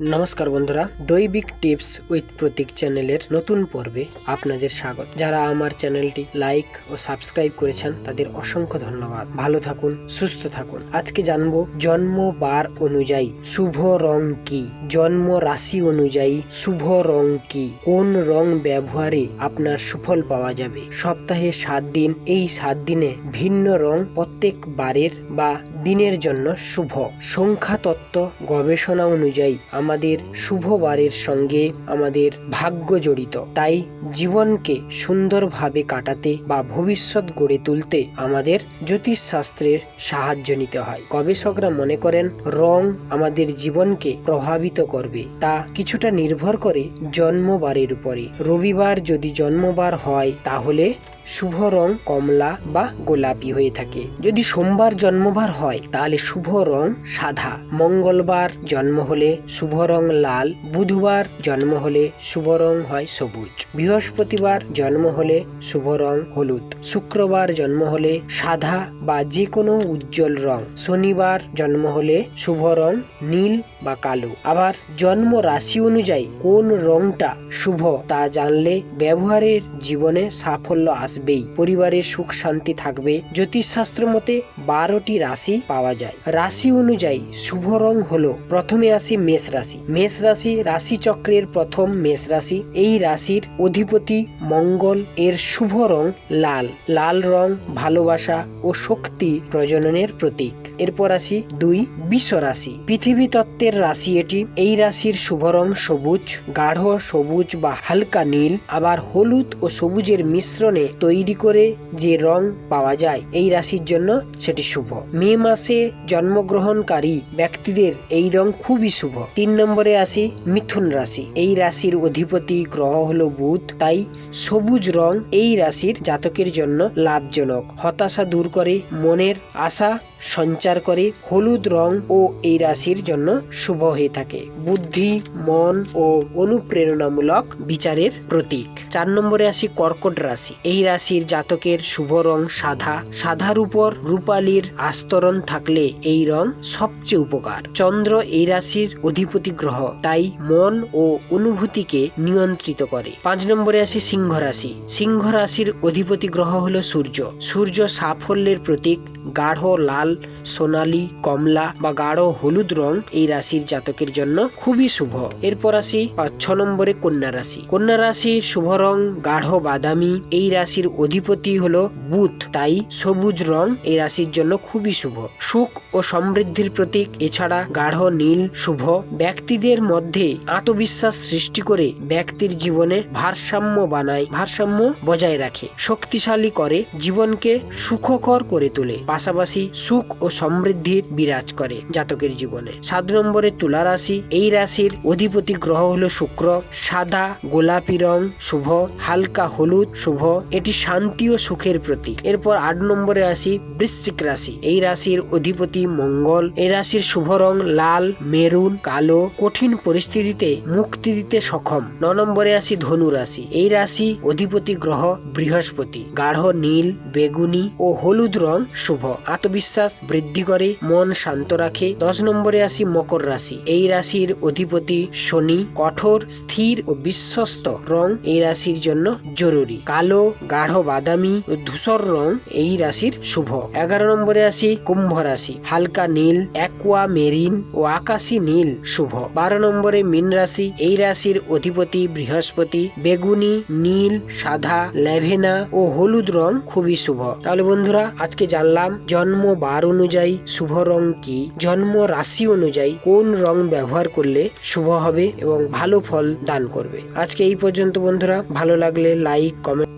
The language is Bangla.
নমস্কার বন্ধুরা, দৈবিক টিপস উইথ প্রতীক চ্যানেলের নতুন পর্বে আপনাদের স্বাগত। যারা আমার চ্যানেলটি লাইক ও সাবস্ক্রাইব করেছেন, তাদের অসংখ্য ধন্যবাদ। ভালো থাকুন, সুস্থ থাকুন। আজকে জানব জন্ম বার অনুযায়ী শুভ রং কি? জন্ম রাশি অনুযায়ী শুভ রং কি? কোন রং ব্যবহারে আপনার সুফল পাওয়া যাবে? সপ্তাহে সাত দিন, এই সাত দিনে ভিন্ন রং প্রত্যেক বারের বা দিনের জন্য শুভ। সংখ্যা তত্ত্ব গবেষণা অনুযায়ী আমাদের শুভবারের সঙ্গে আমাদের ভাগ্য জড়িত। তাই জীবনকে সুন্দরভাবে কাটাতে বা ভবিষ্যৎ গড়ে তুলতে আমাদের জ্যোতিষ শাস্ত্রের সাহায্য নিতে হয়। গবেষকরা মনে করেন, রং আমাদের জীবনকে প্রভাবিত করবে। তা কিছুটা নির্ভর করে জন্মবারের উপরে। রবিবার যদি জন্মবার হয়, তাহলে শুভ রং কমলা বা গোলাপি হয়ে থাকে। যদি সোমবার জন্মবার হয়, তাহলে শুভ রং সাদা মঙ্গলবার জন্ম হলে শুভ রং লাল, বুধবার জন্ম হলে শুভ রং হয় সবুজ। বৃহস্পতিবার জন্ম হলে শুভ রং হলুদ। শুক্রবার জন্ম হলে সাদা বা যে কোনো উজ্জ্বল রং। শনিবার জন্ম হলে শুভ রং নীল বা কালো। আবার জন্ম রাশি অনুযায়ী কোন রংটা শুভ তা জানলে ব্যবহারের জীবনে সাফল্য আসবেই। পরিবারের সুখ, শান্তি থাকবে। জ্যোতিষশাস্ত্র মতে বারোটি রাশি পাওয়া যায়। রাশি অনুযায়ী শুভ রং হলো প্রথমে আসি মেষ রাশি। মেষ রাশি রাশি চক্রের প্রথম মেষ রাশি। এই রাশির অধিপতি মঙ্গল, এর শুভ রং লাল। লাল রং ভালোবাসা ও শক্তি প্রজননের প্রতীক। এরপর আসি দুই বিষ রাশি। পৃথিবী তত্ত্বের রাশি এটি। এই রাশির শুভ রং সবুজ, গাঢ় সবুজ বা হালকা নীল। আবার হলুদ ও সবুজের মিশ্রণে তৈরি করে যে রং পাওয়া যায় এই রাশির জন্য সেটি শুভ। মে মাসে জন্মগ্রহণকারী ব্যক্তিদের এই রং খুবই শুভ। তিন নম্বরে আসি মিথুন রাশি। এই রাশির অধিপতি গ্রহ হলো বুধ, তাই সবুজ রং এই রাশির জাতকের জন্য লাভজনক। হতাশা দূর করে মনের আশা সঞ্চার করে হলুদ রং ও এই রাশির জন্য শুভ হয়ে থাকে। বুদ্ধি, মন ও অনুপ্রেরণামূলক বিচারের প্রতীক। চার নম্বরে আসি কর্কট রাশি। এই রাশির জাতকের শুভ রং সাদা। সাদার উপর রূপালির আস্তরণ থাকলে এই রং সবচেয়ে উপকার। চন্দ্র এই রাশির অধিপতি গ্রহ, তাই মন ও অনুভূতিকে নিয়ন্ত্রিত করে। পাঁচ নম্বরে আসি সিংহ রাশি। সিংহ রাশির অধিপতি গ্রহ হলো সূর্য। সূর্য সাফল্যের প্রতীক, গাঢ় লাল সোনালী, কমলা বা গাঢ় হলুদ রং এই রাশির জাতকের জন্য খুবই শুভ। এরপর আসি ছ নম্বরে কন্যা রাশি। কন্যা রাশির শুভ রং গাঢ় বাদামি। এই রাশির অধিপতি হলো বুধ, তাই সবুজ রং এই রাশির জন্য খুবই শুভ। সুখ ও সমৃদ্ধির প্রতীক, এছাড়া গাঢ় নীল, শুভ। ব্যক্তিদের মধ্যে আত্মবিশ্বাস সৃষ্টি করে ব্যক্তির জীবনে ভারসাম্য বানায়, ভারসাম্য বজায় রাখে, শক্তিশালী করে, জীবনকে সুখকর করে তোলে। পাশাপাশি সুখ ও সমৃদ্ধির বিরাজ করে জাতকের জীবনে। সাত নম্বরে তুলা রাশি। এই রাশির অধিপতি গ্রহ হলো শুক্র। সাদা, গোলাপি রং, শুভ। হালকা হলুদ, শুভ। এটি শান্তি ও সুখের প্রতীক। এরপর আট নম্বরে আসি বৃশ্চিক রাশি। এই রাশির অধিপতি মঙ্গল। এই রাশির শুভ রং লাল, মেরুন, কালো। কঠিন পরিস্থিতিতে মুক্তি দিতে সক্ষম। ন নম্বরে আসি ধনু রাশি। এই রাশি অধিপতি গ্রহ বৃহস্পতি। গাঢ় নীল, বেগুনি ও হলুদ রং শুভ। আত্মবিশ্বাস বৃদ্ধি করে, মন শান্ত রাখে। দশ নম্বরে আসি মকর রাশি। এই রাশির অধিপতি শনি কঠোর, স্থির ও বিশ্বস্ত। রং এই রাশির জন্য জরুরি। কালো, গাঢ় বাদামি ও ধূসর রং এই রাশির শুভ। এগারো নম্বরে আসি কুম্ভ রাশি। হালকা নীল অ্যাকুয়া মেরিন ও আকাশী নীল শুভ। বারো নম্বরে মীন রাশি। এই রাশির অধিপতি বৃহস্পতি। বেগুনি, নীল, সাদা ল্যাভেনা ও হলুদ রং খুবই শুভ। তাহলে বন্ধুরা, আজকে জানলাম জন্ম বার অনুযায়ী শুভ রং কি? জন্ম রাশি অনুযায়ী কোন রং ব্যবহার করলে শুভ হবে এবং ভালো ফল দান করবে? আজকে এই পর্যন্ত বন্ধুরা, ভালো লাগলে লাইক কমেন্ট